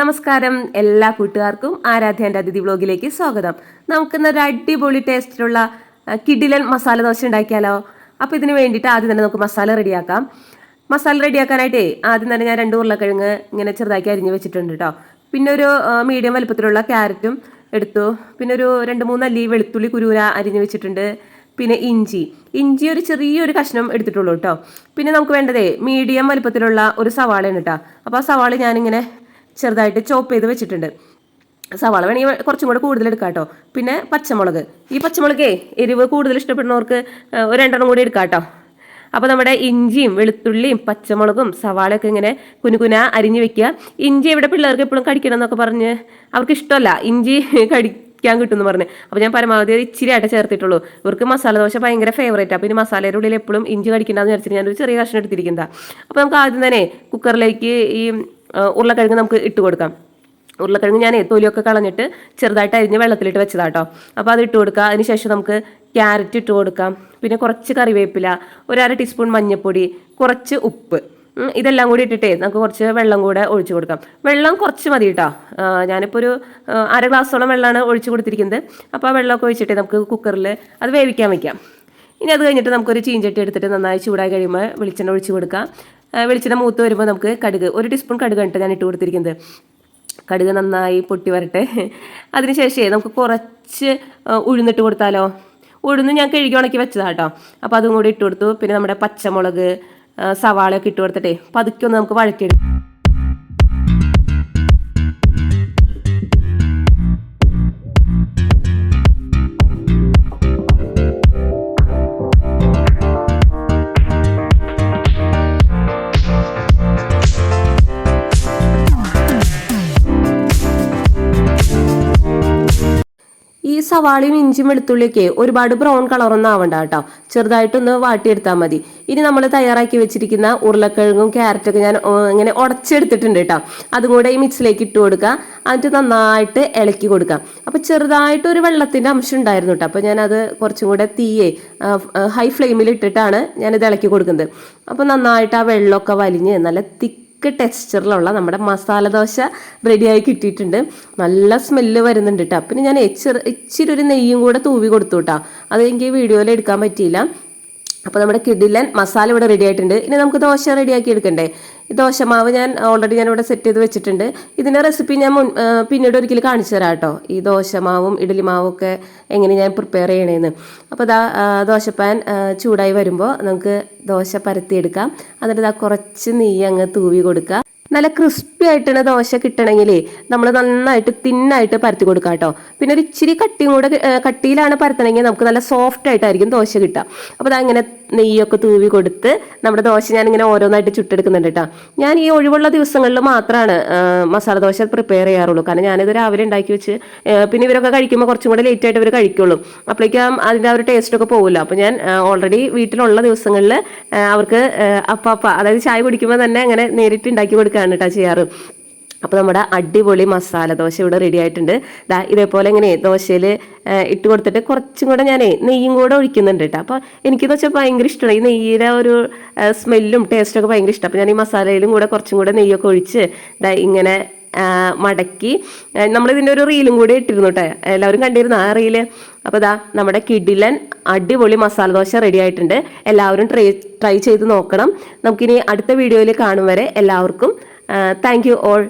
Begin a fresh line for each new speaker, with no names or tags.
നമസ്കാരം എല്ലാ കൂട്ടുകാർക്കും ആരാധ്യന്റെ അതിഥി വ്ലോഗിലേക്ക് സ്വാഗതം. നമുക്കിന്ന് ഒരു അടിപൊളി ടേസ്റ്റിലുള്ള കിഡിലൻ മസാല ദോശ ഉണ്ടാക്കിയാലോ? അപ്പോൾ ഇതിന് വേണ്ടിയിട്ട് ആദ്യം തന്നെ നമുക്ക് മസാല റെഡിയാക്കാം. മസാല റെഡിയാക്കാനായിട്ടേ ആദ്യം തന്നെ ഞാൻ രണ്ട് ഉരുളക്കിഴങ്ങ് ഇങ്ങനെ ചെറുതാക്കി അരിഞ്ഞ് വെച്ചിട്ടുണ്ട് കേട്ടോ പിന്നെ ഒരു മീഡിയം വലുപ്പത്തിലുള്ള ക്യാരറ്റും എടുത്തു. പിന്നെ ഒരു രണ്ട് മൂന്ന് അല്ലി വെളുത്തുള്ളി കുരൂര അരിഞ്ഞ് വെച്ചിട്ടുണ്ട്. പിന്നെ ഇഞ്ചി. ഇഞ്ചി ഒരു ചെറിയൊരു കഷ്ണം എടുത്തിട്ടുള്ളൂ കേട്ടോ പിന്നെ നമുക്ക് വേണ്ടതേ മീഡിയം വലുപ്പത്തിലുള്ള ഒരു സവാളയാണ് കേട്ടോ അപ്പോൾ ആ സവാള ഞാനിങ്ങനെ ചെറുതായിട്ട് ചോപ്പ് ചെയ്ത് വെച്ചിട്ടുണ്ട്. സവാള വേണമെങ്കിൽ കുറച്ചും കൂടെ കൂടുതൽ എടുക്കാം കേട്ടോ. പിന്നെ പച്ചമുളക്. ഈ പച്ചമുളകേ എരിവ് കൂടുതൽ ഇഷ്ടപ്പെടുന്നവർക്ക് ഒരു രണ്ടെണ്ണം കൂടി എടുക്കാം കേട്ടോ. അപ്പോൾ നമ്മുടെ ഇഞ്ചിയും വെളുത്തുള്ളിയും പച്ചമുളകും സവാളയൊക്കെ ഇങ്ങനെ കുനുകുന അരിഞ്ഞ് വെക്കുക. ഇഞ്ചി ഇവിടെ പിള്ളേർക്ക് എപ്പോഴും കടിക്കണം എന്നൊക്കെ പറഞ്ഞ് അവർക്ക് ഇഷ്ടമല്ല. ഇഞ്ചി കടിക്കാൻ കിട്ടുമെന്ന് പറഞ്ഞ്. അപ്പോൾ ഞാൻ പരമാവധി ഇച്ചിരി ആയിട്ട് ചേർത്തിട്ടുള്ളൂ. ഇവർക്ക് മസാല ദോശ ഭയങ്കര ഫേവറേറ്റ് അപ്പോൾ ഇനി മസാലയുടെ ഉള്ളിൽ എപ്പോഴും ഇഞ്ചി കടിക്കണ്ടെന്ന് വിചാരിച്ചിട്ട് ഞാനൊരു ചെറിയ കഷ്ണം എടുത്തിരിക്കുന്നതാണ് അപ്പോൾ നമുക്ക് ആദ്യം തന്നെ കുക്കറിലേക്ക് ഈ ഉരുളക്കിഴങ്ങ് നമുക്ക് ഇട്ട് കൊടുക്കാം. ഉരുളക്കിഴങ്ങ് ഞാൻ തൊലിയൊക്കെ കളഞ്ഞിട്ട് ചെറുതായിട്ട് അരിഞ്ഞ് വെള്ളത്തിലിട്ട് വെച്ചതാട്ടോ. അപ്പോൾ അത് ഇട്ട് കൊടുക്കുക അതിന് ശേഷം നമുക്ക് ക്യാരറ്റ് ഇട്ട് കൊടുക്കാം. പിന്നെ കുറച്ച് കറിവേപ്പില ഒരു അര ടീസ്പൂൺ മഞ്ഞൾപ്പൊടി കുറച്ച് ഉപ്പ്. ഇതെല്ലാം കൂടി ഇട്ടിട്ടേ നമുക്ക് കുറച്ച് വെള്ളം കൂടെ ഒഴിച്ചു കൊടുക്കാം. വെള്ളം കുറച്ച് മതി കേട്ടോ ഞാനിപ്പോൾ ഒരു അര ഗ്ലാസ്സോളം വെള്ളമാണ് ഒഴിച്ചു കൊടുത്തിരിക്കുന്നത്. അപ്പോൾ ആ വെള്ളമൊക്കെ ഒഴിച്ചിട്ട് നമുക്ക് കുക്കറിൽ അത് വേവിക്കാൻ വയ്ക്കാം ഇനി അത് കഴിഞ്ഞിട്ട് നമുക്കൊരു ചീഞ്ചട്ടി എടുത്തിട്ട് നന്നായി ചൂടായി കഴിയുമ്പോൾ വെളിച്ചെണ്ണ ഒഴിച്ചു കൊടുക്കാം. വെളിച്ചെണ്ണ മൂത്ത് വരുമ്പോൾ നമുക്ക് കടുക് ഒരു ടീസ്പൂൺ കടുക് ഇട്ട് ഞാൻ ഇട്ട് കൊടുത്തിരിക്കുന്നത്. കടുക് നന്നായി പൊട്ടി വരട്ടെ. അതിനുശേഷമേ നമുക്ക് കുറച്ച് ഉഴുന്നിട്ട് കൊടുത്താലോ? ഉഴുന്ന് ഞാൻ കഴുകി ഉണക്കി വെച്ചതാ കേട്ടോ അപ്പോൾ അതും കൂടി ഇട്ട് കൊടുത്തു. പിന്നെ നമ്മുടെ പച്ചമുളക് സവാളയൊക്കെ ഇട്ട് കൊടുത്തിട്ടേ പതുക്കെ ഒന്ന് നമുക്ക് വഴറ്റിയെടുക്കാം. സവാളയും ഇഞ്ചിയും വെളുത്തുള്ളിയൊക്കെ ഒരുപാട് ബ്രൗൺ കളറൊന്നും ആവണ്ട കേട്ടോ. ചെറുതായിട്ടൊന്ന് വാട്ടിയെടുത്താൽ മതി. ഇനി നമ്മൾ തയ്യാറാക്കി വെച്ചിരിക്കുന്ന ഉരുളക്കിഴങ്ങും ക്യാരറ്റൊക്കെ ഞാൻ ഇങ്ങനെ ഉടച്ചെടുത്തിട്ടുണ്ട് കേട്ടോ. അതും കൂടെ ഈ മിക്സിലേക്ക് ഇട്ട് കൊടുക്കുക. എന്നിട്ട് നന്നായിട്ട് ഇളക്കി കൊടുക്കാം അപ്പോൾ ചെറുതായിട്ട് ഒരു വെള്ളത്തിന്റെ അംശം ഉണ്ടായിരുന്നു കേട്ടോ. അപ്പോൾ ഞാനത് കുറച്ചും കൂടെ തീയെ ഹൈ ഫ്ലെയിമിൽ ഇട്ടിട്ടാണ് ഞാനിത് ഇളക്കി കൊടുക്കുന്നത്. അപ്പോൾ നന്നായിട്ട് ആ വെള്ളമൊക്കെ വലിഞ്ഞ് നല്ല തിക്ക് തിക്ക് ടെക്സ്ചറിലുള്ള നമ്മുടെ മസാല ദോശ റെഡിയായി കിട്ടിയിട്ടുണ്ട്. നല്ല സ്മെല്ല് വരുന്നുണ്ട് കേട്ടോ പിന്നെ ഞാൻ ഇച്ചിരി ഇച്ചിരി ഒരു നെയ്യും കൂടെ തൂവി കൊടുത്തു കേട്ടോ അത് എനിക്ക് വീഡിയോയിൽ എടുക്കാൻ പറ്റിയില്ല. അപ്പോൾ നമ്മുടെ കിഡിലൻ മസാല ഇവിടെ റെഡി ആയിട്ടുണ്ട്. ഇനി നമുക്ക് ദോശ റെഡിയാക്കി എടുക്കണ്ടേ? ദോശമാവ് ഞാൻ ഓൾറെഡി ഞാൻ ഇവിടെ സെറ്റ് ചെയ്ത് വെച്ചിട്ടുണ്ട്. ഇതിന്റെ റെസിപ്പി ഞാൻ മുൻ പിന്നീട് ഒരിക്കൽ കാണിച്ചു തരാം കേട്ടോ. ഈ ദോശമാവും ഇഡ്ഡലി മാവും ഒക്കെ എങ്ങനെ ഞാൻ പ്രിപ്പയർ ചെയ്യണേന്ന്. അപ്പോൾ ആ, ദോശപ്പാൻ ചൂടായി വരുമ്പോൾ നമുക്ക് ദോശ പരത്തിയെടുക്കാം. എന്നിട്ട് ഇതാ കുറച്ച് നെയ്യ് അങ്ങ് തൂവി കൊടുക്കുക നല്ല ക്രിസ്പി ആയിട്ടുള്ള ദോശ കിട്ടണമെങ്കിൽ നമ്മൾ നന്നായിട്ട് തിന്നായിട്ട് പരത്തി കൊടുക്കാം കേട്ടോ. പിന്നെ ഒരു ഇച്ചിരി കട്ടിയും കൂടെ കട്ടിയിലാണ് പരത്തണമെങ്കിൽ നമുക്ക് നല്ല സോഫ്റ്റ് ആയിട്ടായിരിക്കും ദോശ കിട്ടുക. അപ്പോൾ അതങ്ങനെ നെയ്യൊക്കെ തൂവി കൊടുത്ത് നമ്മുടെ ദോശ ഞാനിങ്ങനെ ഓരോന്നായിട്ട് ചുട്ടെടുക്കുന്നുണ്ട് കേട്ടോ. ഞാൻ ഈ ഒഴിവുള്ള ദിവസങ്ങളിൽ മാത്രമാണ് മസാല ദോശ പ്രിപ്പയർ ചെയ്യാറുള്ളൂ. കാരണം ഞാനിത് രാവിലെ ഉണ്ടാക്കി വെച്ച് പിന്നെ ഇവരൊക്കെ കഴിക്കുമ്പോൾ കുറച്ചും കൂടെ ലേറ്റ് ആയിട്ട് ഇവർ കഴിക്കുള്ളൂ. അപ്പോഴേക്കും അതിന്റെ ആ ഒരു ടേസ്റ്റ് ഒക്കെ പോകില്ല അപ്പോൾ ഞാൻ ഓൾറെഡി വീട്ടിലുള്ള ദിവസങ്ങളിൽ അവർക്ക് അപ്പ അപ്പ അതായത് ചായ കുടിക്കുമ്പോൾ തന്നെ അങ്ങനെ നേരിട്ട് ഉണ്ടാക്കി കൊടുക്കുകയാണ് കേട്ടോ ചെയ്യാറ്. അപ്പോൾ നമ്മുടെ അടിപൊളി മസാല ദോശ ഇവിടെ റെഡി ആയിട്ടുണ്ട്. ദാ ഇതേപോലെ ഇങ്ങനെ ദോശയിൽ ഇട്ട് കൊടുത്തിട്ട് കുറച്ചും കൂടെ ഞാൻ നെയ്യും കൂടെ ഒഴിക്കുന്നുണ്ട് കേട്ടോ. അപ്പോൾ എനിക്കെന്ന് വെച്ചാൽ ഭയങ്കര ഇഷ്ടമാണ്. ഈ നെയ്യുടെ ഒരു സ്മെല്ലും ടേസ്റ്റും ഒക്കെ ഭയങ്കര ഇഷ്ടം അപ്പോൾ ഞാൻ ഈ മസാലയിലും കൂടെ കുറച്ചും കൂടെ നെയ്യൊക്കെ ഒഴിച്ച് ദാ ഇങ്ങനെ മടക്കി നമ്മളിതിന്റെ ഒരു റീലും കൂടി ഇട്ടിരുന്നു കേട്ടോ. എല്ലാവരും കണ്ടിരുന്നു ആ റീൽ? അപ്പോൾ ദാ നമ്മുടെ കിഡിലൻ അടിപൊളി മസാല ദോശ റെഡി ആയിട്ടുണ്ട്. എല്ലാവരും ട്രൈ ട്രൈ ചെയ്ത് നോക്കണം. നമുക്കിനി അടുത്ത വീഡിയോയിൽ കാണും വരെ എല്ലാവർക്കും താങ്ക് യു ഓൾ